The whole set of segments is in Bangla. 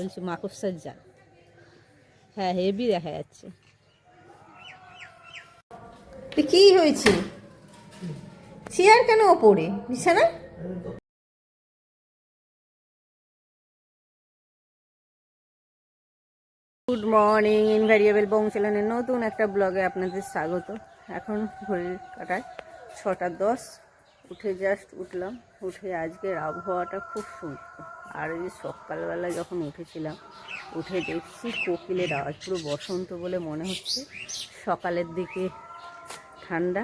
বলছি মাকড়সার জাল হ্যাঁ হেভি দেখা যাচ্ছে। কি হয়েছে চেয়ার কেন ওপরে? বিছানা? গুড মর্নিং ইনভ্যারিয়েবল বংশালনের নতুন একটা ব্লগে আপনাদের স্বাগত। এখন ঘড়ির কাটায় ছটা দশ উঠে জাস্ট উঠলাম। উঠে আজকের আবহাওয়াটা খুব সুন্দর। আর যে সকালবেলা যখন উঠেছিলাম, উঠে দেখছি কোকিলের আওয়াজ, পুরো বসন্ত বলে মনে হচ্ছে। সকালের দিকে ঠান্ডা,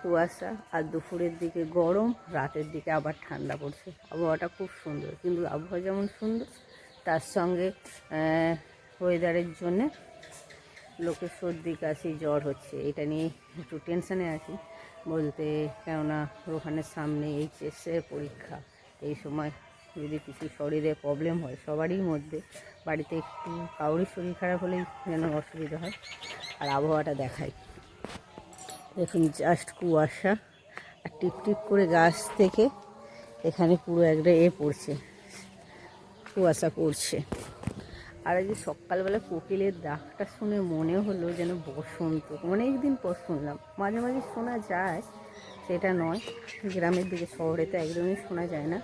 কুয়াশা, আর দুপুরের দিকে গরম, রাতের দিকে আবার ঠান্ডা পড়ছে। আবহাওয়াটা খুব সুন্দর, কিন্তু আবহাওয়া যেমন সুন্দর, তার সঙ্গে ওয়েদারের জন্যে লোকের সর্দি, কাশি, জ্বর হচ্ছে। এটা নিয়ে একটু টেনশানে আছি বলতে, কেননা রোহানের সামনে এইচএসের পরীক্ষা, এই সময় যদি কিছু শরীরে প্রবলেম হয়, সবারই মধ্যে বাড়িতে একটু কাউরির শরীর খারাপ হলেই যেন অসুবিধা হয়। আর আবহাওয়াটা দেখায় দেখুন জাস্ট কুয়াশা আর টিপ টিপ করে গাছ থেকে এখানে পুরো একটা এ পড়ছে, কুয়াশা পড়ছে। আর যে সকালবেলা কোকিলের ডাকটা শুনে মনে হলো যেন বসন্ত। অনেক দিন পর শুনলাম। মাঝে মাঝে শোনা যায়, সেটা নয়, গ্রামের দিকে, শহরে তো একদমই শোনা যায় না।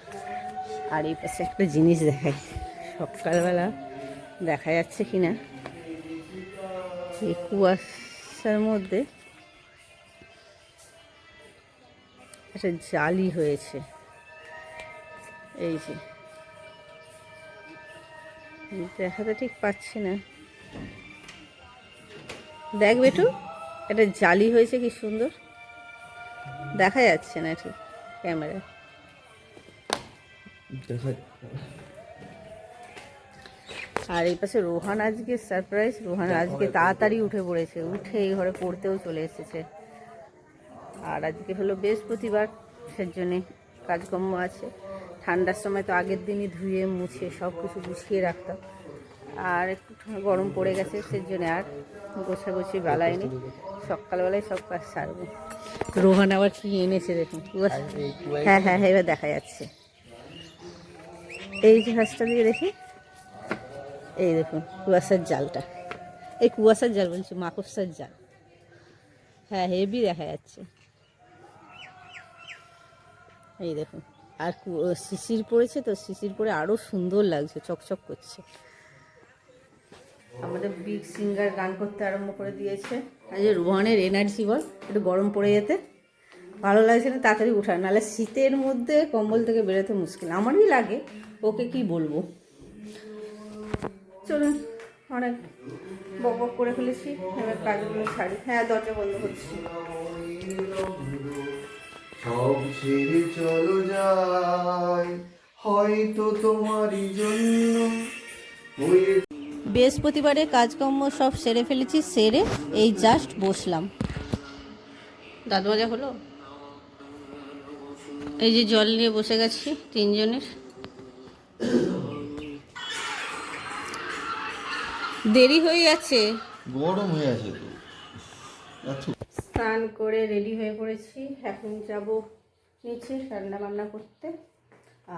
আর এই পাশে একটা জিনিস দেখাই। সকালবেলা দেখা যাচ্ছে কি না এই কুয়াশার মধ্যে একটা জালি হয়েছে। এই যে। দেখাতে ঠিক পাচ্ছি না। দেখ বেটু, একটা জালি হয়েছে কি সুন্দর? দেখা যাচ্ছে না ঠিক ক্যামেরায়। আর এই পাশে রোহান আজকে সারপ্রাইজ রোহান আজকে তাড়াতাড়ি উঠে পড়েছে উঠে এই ঘরে পড়তেও চলে এসেছে। আর আজকে হলো বৃহস্পতিবার সেজন্যে কাজকর্ম আছে। ঠান্ডার সময় তো আগের দিনই ধুয়ে মুছে সব কিছু গুছিয়ে রাখতাম। আর একটু গরম পড়ে গেছে সেজন্য আর গোছাগুছি বেলায়নি সকালবেলায় সব কাজ সারবো। রোহান আবার কি এনেছে দেখুন। হ্যাঁ হ্যাঁ হ্যাঁ এবার দেখা যাচ্ছে। এই যে হাঁসটা দিয়ে দেখি। এই দেখুন কুয়াশার জালটা। এই কুয়াশার জাল বলছি মাকড়সার জাল। হ্যাঁ হেভি দেখা যাচ্ছে। এই দেখুন আর শিশির পড়েছে তো শিশির পরে আরও সুন্দর লাগছে চকচক করছে। আমাদের বিগ সিঙ্গার গান করতে আরম্ভ করে দিয়েছে। আর যে রোহানের এনার্জি বল একটু গরম পড়ে যেতে। ভালো লাগছে না তাড়াতাড়ি উঠায় নাহলে শীতের মধ্যে কম্বল থেকে বেরোতে মুশকিল। আমারই লাগে ওকে কি বলব? চলুন অনেক বক বক করে ফেলেছি এবার কাজগুলো ছাড়ি হ্যাঁ দরজা বন্ধ করছি। সব ছেড়ে চলো যাই হয়তো তোমারই জন্য বৃহস্পতিবারে কাজকর্ম সব সেরে ফেলেছি সেরে এই জাস্ট বসলাম। দাদু মাজা হলো? এই যে জল নিয়ে বসে গেছি তিনজনের। দেরি হয়ে যাচ্ছে গরম হয়ে আছে তো। স্নান করে রেডি হয়ে পড়েছি। এখন যাব নিচে রান্না বান্না করতে।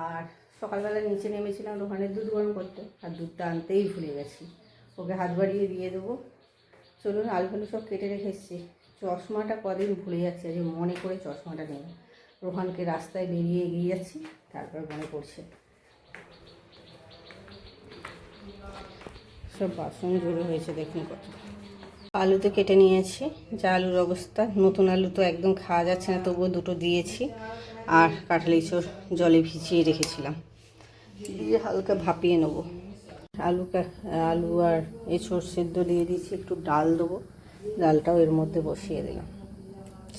আর সকালবেলা নিচে নেমেছিলাম রোহানের দুধ গরম করতে। আর দুধটা আনতেই ভুলে গেছি। ওকে হাত বাড়িয়ে দিয়ে দেবো। চলুন আলু ফালু সব কেটে রেখে এসেছি। চশমাটা কদিন ভুলে যাচ্ছে যে মনে করে চশমাটা নেব রোহানকে রাস্তায় বেরিয়ে এগিয়ে যাচ্ছি তারপর মনে পড়ছে। সব বাসন জড়ো হয়েছে, দেখুন কত। আলু তো কেটে নিয়েছি, যা আলুর অবস্থা। নতুন আলু তো একদম খাওয়া যাচ্ছে না, তবুও দুটো দিয়েছি। আর কাঁঠালি চোর জলে ভিজিয়ে রেখেছিলাম। দিয়ে হালকা ভাপিয়ে নেব। আলু আলু আর এঁচড় সেদ্ধ দিয়ে দিয়েছি, একটু ডাল দেবো। ডালটাও এর মধ্যে বসিয়ে দিলাম।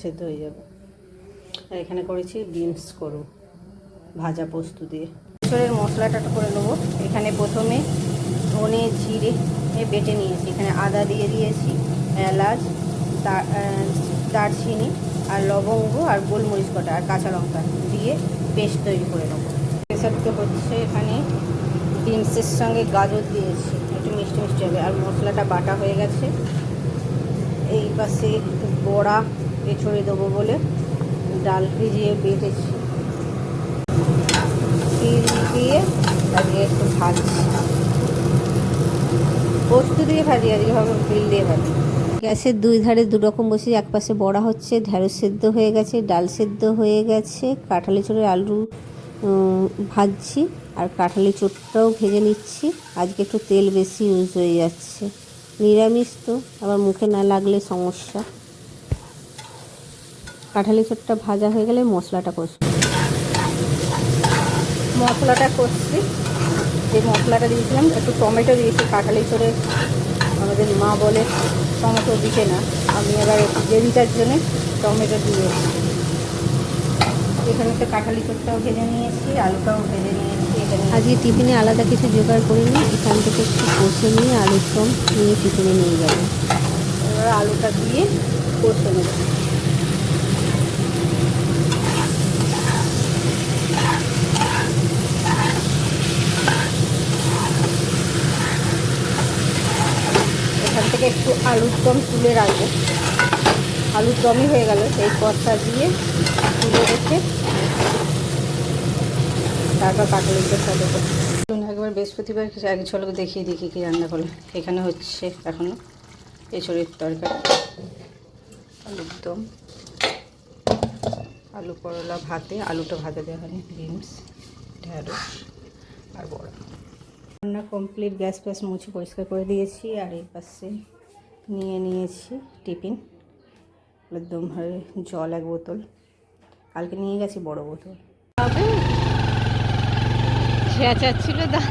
সেদ্ধ হয়ে যাবে। আর এখানে করেছি বিনস করব, ভাজা পোস্ত দিয়ে। এঁচড়ের মশলাটা করে নেব। এখানে প্রথমে ধনে, জিরে বেটে নিয়েছি। এখানে আদা দিয়ে দিয়েছি, এলাচ দারচিনি আর লবঙ্গ আর গোলমরিচ কটা আর কাঁচা লঙ্কা দিয়ে পেস্ট তৈরি করে নেব। প্রেসারতে হচ্ছে এখানে বিনসের সঙ্গে গাজর দিয়েছি। একটু মিষ্টি মিষ্টি হবে। আর মশলাটা বাটা হয়ে গেছে। এই পাশে বড়া এছড়ে দেবো বলে ডাল ভিজিয়ে বেটেছি। তিল দিয়ে আজকে একটু ভাজছি। পোস্ত দিয়ে ভাজি আজকে হবে তেল দিয়ে ভাজি। গ্যাসের দুই ধারে দু রকম বসে, এক পাশে বড়া হচ্ছে ঢ্যাঁড়স সেদ্ধ হয়ে গেছে, ডাল সেদ্ধ হয়ে গেছে, কাঁঠালি চোরের আলু ভাজছি, আর কাঁঠালি চোটটাও ভেজে নিচ্ছি। আজকে একটু তেল বেশি ইউজ হয়ে যাচ্ছে। নিরামিষ তো, আবার মুখে না লাগলে সমস্যা। কাঁঠালি চোটটা ভাজা হয়ে গেলে মশলাটা কষবো মশলাটা করছি যে মশলাটা দিয়েছিলাম একটু টমেটো দিয়েছি কাঁঠালি চড়ে আমাদের মা বলে টমেটো দিতে না। আমি এবার গ্রেভিটার জন্যে টমেটো দিয়েছি এখানে তো কাঁঠালি চোরটাও ভেজে নিয়েছি আলুটাও ভেজে নিয়েছি আজকে টিফিনে আলাদা কিছু জোগাড় করিনি এখান থেকে একটু কষে নিয়ে আলুর দম নিয়ে টিফিনে নিয়ে যাব। এবার আলুটা দিয়ে কষে নেব এখান থেকে একটু আলুর দম তুলে রাখব। আলুর দমই হয়ে গেল, সেই কষা দিয়ে তুলে রেখে তারপর কাটলিটা সাথে একবার বৃহস্পতিবার এক ঝলক দেখিয়ে দেখি কি রান্না করল এখানে হচ্ছে এখনও এছড়ির তরকারি, আলুর দম, আলু করলা ভাতে, আলুটা ভাতে দেওয়া হয়নি, বিনস ঢ্যাঁড়স আর বড়া। রান্না কমপ্লিট গ্যাস ফ্যাস মুছে পরিষ্কার করে দিয়েছি আর এই পাশে নিয়ে নিয়েছি টিফিন। একদম জল এক বোতল। কালকে নিয়ে গেছি বড় বোতল। চেঁচাচ্ছিল দা।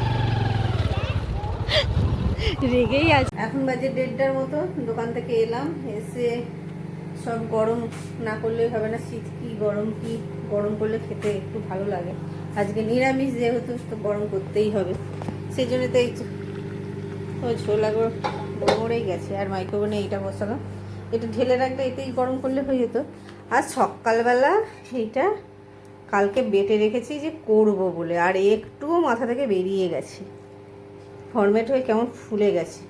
রেগেই আছে এখন বাজে দেড়টার মতো দোকান থেকে এলাম এসে সব গরম না করলেই হবে না শীত কি গরম কি গরম করলে খেতে একটু ভালো লাগে। আজকে নিরামিষ যেহেতু তো গরম করতেই হবে। সেই জন্য তো এই ওই ছোলাগুলো মরেই গেছে, আর মাইক্রোওভেনে এইটা বসালাম। এটা ঢেলে রাখলে এটাই গরম করলে হয়ে যেত। আর সকালবেলা এইটা কালকে বেটে রেখেছি যে করব বলে, আর একটুও মাথা থেকে বেরিয়ে গেছে। ফরম্যাট হয়ে কেমন ফুলে গেছে।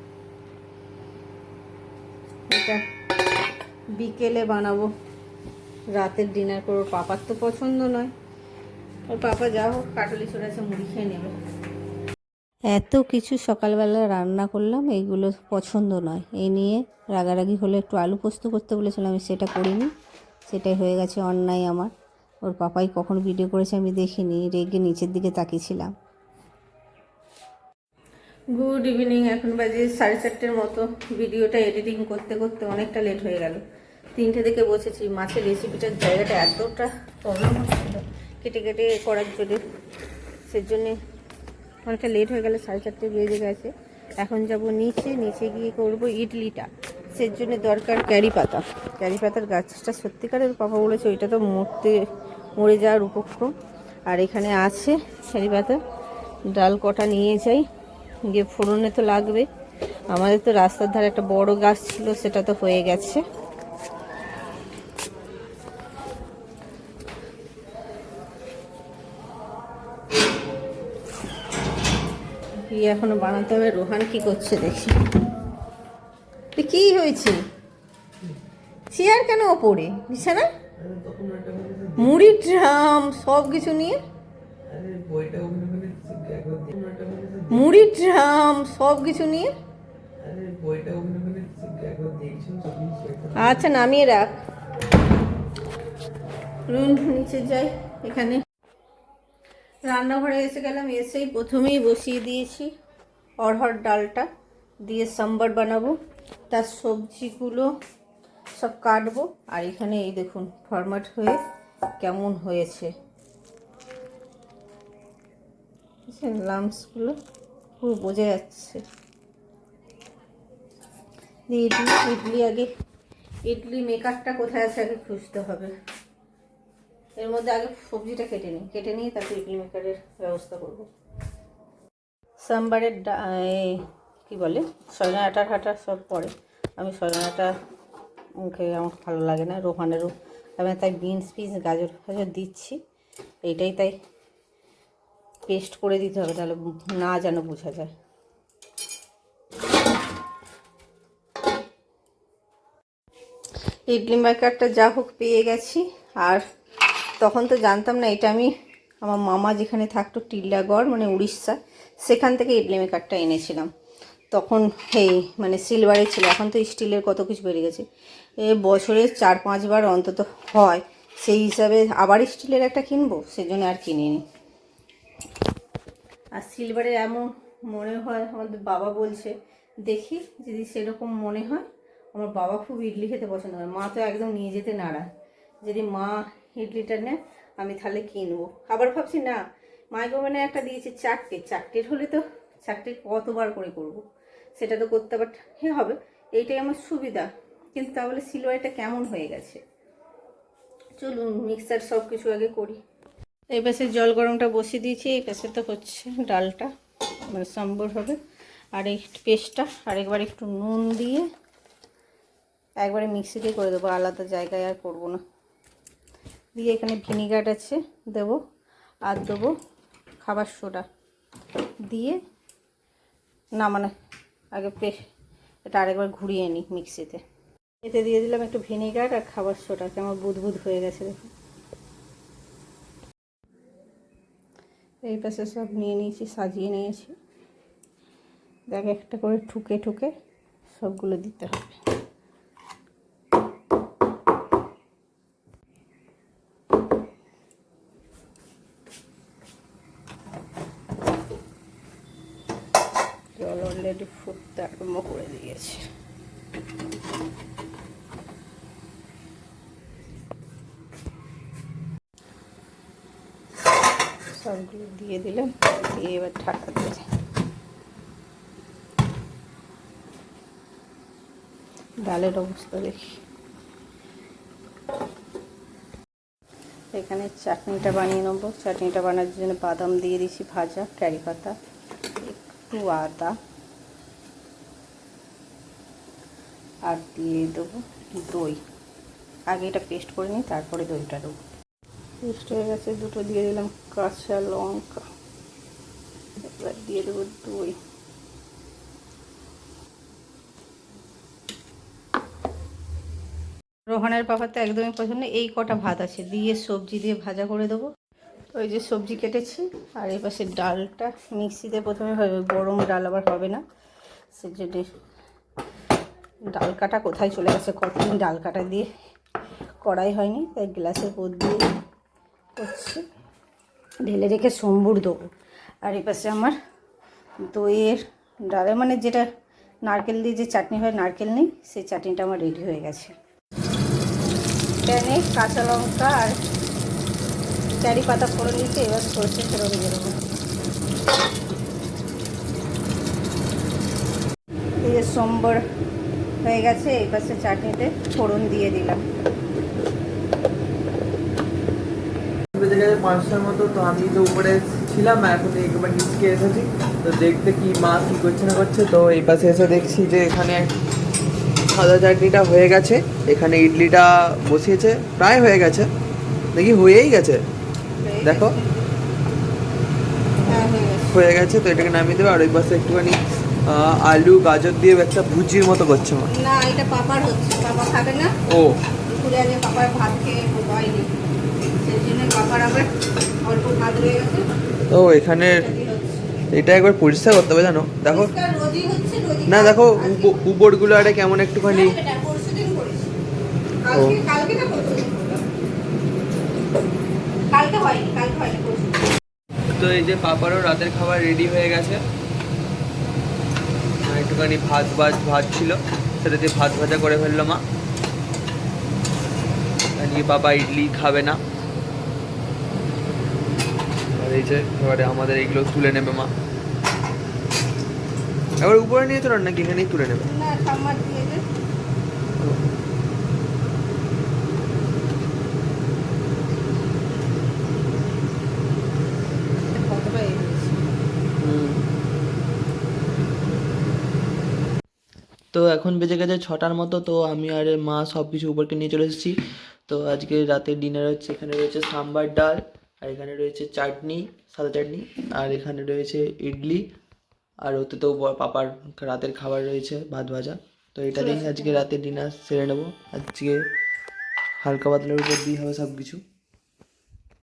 এটা বিকেলে বানাবো। রাতের ডিনার করব। পাপার তো পছন্দ নয়। ওর পাপা যা হোক, কাটলি ছড়াছে মুড়ি খেয়ে নেবে। এত কিছু সকালবেলা রান্না করলাম, এইগুলো পছন্দ নয়। এই নিয়ে রাগারাগি হলে একটু আলু পোস্ত করতে বলেছিলাম, আমি সেটা করিনি। সেটাই হয়ে গেছে অন্যায় আমার। ওর পাপাই কখন ভিডিও করেছে আমি দেখিনি, রেগে নিচের দিকে তাকিয়েছিলাম। গুড ইভিনিং এখন বাজে সাড়ে চারটের মতো। ভিডিওটা এডিটিং করতে করতে অনেকটা লেট হয়ে গেল। তিনটে থেকে বসেছি, মাছের রেসিপিটার জায়গাটা এতটা প্রবলেম হচ্ছিল কেটে কেটে করার জন্য। সেজন্যে অনেকটা লেট হয়ে গেলে সাড়ে চারটে বেজে গেছে। এখন যাব নিচে নিচে গিয়ে করব ইডলিটা। সের জন্য দরকার ক্যারি পাতা। ক্যারি পাতার গাছটা সত্যিকারের পাপা বলেছে, ওইটা তো মরতে, মরে যাওয়ার উপক্রম। আর এখানে আছে ক্যারি পাতা। ডাল কটা নিয়ে যাই। গিয়ে ফোড়নে তো লাগবে। আমাদের তো রাস্তার ধারে একটা বড় গাছ ছিল, সেটা তো হয়ে গেছে। কি এখনও বানাতে হবে। রোহান কি করছে দেখি। কি হয়েছে? চেয়ার কেন ওপরে? বিছানা? মুড়ি, ড্রাম সব কিছু নিয়ে? মুড়ি, ড্রাম সব কিছু নিয়ে? আচ্ছা নামিয়ে রাখ। রুন নিচে যাই, এখানে। রান্নাঘরে এসে গেলাম, এসেই প্রথমেই বসিয়ে দিয়েছি অরহর ডালটা। দিয়ে সাম্বার বানাবো, তার সবজিগুলো সব কাটবো। আর এখানে এই দেখুন ফরম্যাট হয়ে কেমন হয়েছে। লামসগুলো পুরো বোঝা যাচ্ছে। ইডলি ইডলি আগে, ইডলি মেকারটা কোথায় আছে আগে খুঁজতে হবে। এর মধ্যে আগে সবজিটা কেটে নিই। কেটে নিয়ে তারপর ইডলি মেকারের ব্যবস্থা করব। সাম্বারের কী বলে? সজনা আটার হাটা সব পড়ে আমি সজনা আটা মুখে আমার ভালো লাগে না, রোহানেরও। আমি তাই বিনস পিস গাজর ফাজর দিচ্ছি। এইটাই তাই পেস্ট করে দিতে হবে, তাহলে না যেন বোঝা যায়। ইডলি মেকারটা যা হোক পেয়ে গেছি, আর তখন তো জানতাম না, এটা আমি আমার মামা যেখানে থাকতো, টিল্লাগড় মানে উড়িষ্যা, সেখান থেকে ইডলি মেকারটা এনেছিলাম। তখন এই মানে সিলভারের ছিল, এখন তো স্টিলের কত কিছু বেড়ে গেছে। এ বছরে চার পাঁচবার অন্তত হয়, সেই হিসাবে আবার স্টিলের একটা কিনবো, সেজন্য আর কিনিনি। আর সিলভারের এমন মনে হয়, আমাদের বাবা বলছে, দেখি যদি সেরকম মনে হয়। আমার বাবা খুব ইডলি খেতে পছন্দ করে, মা তো একদম নিয়ে যেতে নাড়া যদি মা ইডলিটা নেয় আমি তাহলে কিনবো আবার ভাবছি, না, মাইক্রোওভেনে একটা দিয়েছি চারটে। চারটের হলে তো চারটে কতবার করে করব। সেটা তো করতে আবার হে হবে, এইটাই আমার সুবিধা। কিন্তু তাহলে সিলভারটা কেমন হয়ে গেছে? চলুন, মিক্সার সব কিছু আগে করি। এই পাশে জল গরমটা বসিয়ে দিয়েছি, এই পাশে তো হচ্ছে ডালটা মানে সম্বর হবে। আর এই পেস্টটা, আর একবার একটু নুন দিয়ে একবারে মিক্সিতে করে দেবো, আলাদা জায়গায় আর করব না। দিয়ে এখানে ভিনিগার আছে, দেবো আর দেবো খাবার সোডা দিয়ে না মানে আগে পেস্ট, এটা আরেকবার ঘুরিয়ে নিই মিক্সিতে। এতে দিয়ে দিলাম একটু ভিনিগার আর খাবার সোডা কেমন বুদবুদ হয়ে গেছে দেখুন। এই পাশে সব নিয়ে নিয়েছি, সাজিয়ে নিয়েছি। দেখ একটা করে ঠুকে ঠুকে সবগুলো দিতে হবে জল অলরেডি ফুটতে আরম্ভ করে দিয়েছে সবগুলো দিয়ে দিলাম, দিয়ে এবার ঢাকা দিয়ে ডালের অবস্থা দেখি। এখানে চাটনিটা বানিয়ে নেব। চাটনিটা বানানোর জন্য বাদাম দিয়ে দিয়েছি ভাজা ক্যারি পাতা, একটু আদা। আর দিয়ে দেবো দই। আগে এটা পেস্ট করে নিই তারপরে দইটা দেবো। পেস্ট হয়ে গেছে দুটো দিয়ে দিলাম কাঁচা লঙ্কা। এবার দিয়ে দেবো দই। রোহানের পাপার তো একদমই পছন্দ এই কটা ভাত আছে দিয়ে সবজি দিয়ে ভাজা করে দেবো। ওই যে সবজি কেটেছি আর এই পাশে ডালটা মিক্সিতে প্রথমে হবে গরম ডাল আবার হবে না। সেজন্য ডাল কাটা কোথায় চলে গেছে কতদিন ডাল কাটা দিয়ে কড়াই হয়নি তাই গ্লাসের উপর দিয়ে করছি। ঢেলে রেখে সম্বুর দেবো। আর এই পাশে আমার দইয়ের ডালে মানে যেটা নারকেল দিয়ে যে চাটনি হয়, নারকেল নেই, সেই চাটনিটা আমার রেডি হয়ে গেছে। প্যানে কাঁচা লঙ্কা আর চারি পাতা ফোড়ন দিয়েছি, এবার সরষে ফোড়ন দিয়ে দেবো। এই যে সম্বর হয়ে গেছে, এই পাশে চাটনিতে ফোড়ন দিয়ে দিলাম। পাঁচটার মতো তো আমি তো উপরে ছিলাম এখন একবার নিচকে এসেছি। তো দেখতে কি মা কি করছে না করছে তো এই পাশে এসে দেখছি যে এখানে সাদা চাটনিটা হয়ে গেছে। এখানে ইডলিটা বসিয়েছে প্রায় হয়ে গেছে। দেখি হয়েই গেছে। দেখো। হ্যাঁ হয়ে গেছে। তো এটাকে নামিয়ে দেবে আর ওই পাশে একটুখানি আলু গাজর দিয়ে একটা ভুজির মতো করছে মা। না এটা পাপার হচ্ছে পাপা খাবে না। ও। পাপার ভাত খেয়ে তো এখানে এটা একবার পরিষ্কার করতে হবে জানো? দেখো। না দেখো উপরগুলো আরে কেমন একটুখানি। পরশুদিন। তো এই যে পাপারও রাতের খাবার রেডি হয়ে গেছে। একটুখানি ভাত ভাত ভাত ছিল। সেটা দিয়ে ভাত ভাজা করে ফেলল মা। নিয়ে বাবা ইডলি খাবে না। এই যে এবারে আমাদের এইগুলো তুলে নেবে মা। এবার উপরে নিয়ে চলো নাকি? এখানেই তুলে নেবে। তো এখন বেজে গেছে ছটার মতো তো আমি আর মা সব কিছু উপরকে নিয়ে চলে এসেছি। তো আজকে রাতের ডিনার হচ্ছে এখানে রয়েছে সাম্বার ডাল। আর এখানে রয়েছে চাটনি সাদা চাটনি আর এখানে রয়েছে ইডলি আর ওতে তো পাপার রাতের খাবার রয়েছে ভাত ভাজা। তো এটা দিয়েই আজকে রাতে ডিনার সেরে নেব। আজকে হালকা পাতলার উপর দিয়ে হবে সব কিছু